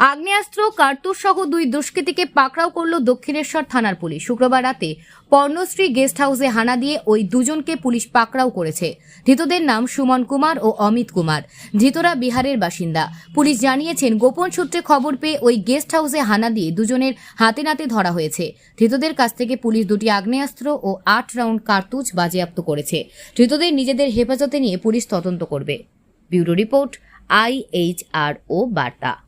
আগ্নেয়াস্ত্র, কার্তুজ সহ দুই দুষ্কৃতীকে পাকড়াও করল দক্ষিণেশ্বর থানার পুলিশ। শুক্রবার রাতে পর্ণশ্রী গেস্ট হাউসে হানা দিয়ে ওই দুজনকে পুলিশ পাকড়াও করেছে। ধৃতদের নাম সুমন কুমার ও অমিত কুমার। ধৃতরা বিহারের বাসিন্দা। পুলিশ জানিয়েছেন, গোপন সূত্রে খবর পেয়ে ওই গেস্ট হাউসে হানা দিয়ে দুজনের হাতে নাতে ধরা হয়েছে। ধৃতদের কাছ থেকে পুলিশ দুটি আগ্নেয়াস্ত্র ও আট রাউন্ড কার্তুজ বাজেয়াপ্ত করেছে। ধৃতদের নিজেদের হেফাজতে নিয়ে পুলিশ তদন্ত করবে। ব্যুরো রিপোর্ট, আইএইচআরও বার্তা।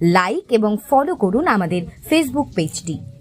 লাইক এবং ফলো করুন আমাদের ফেসবুক পেজটি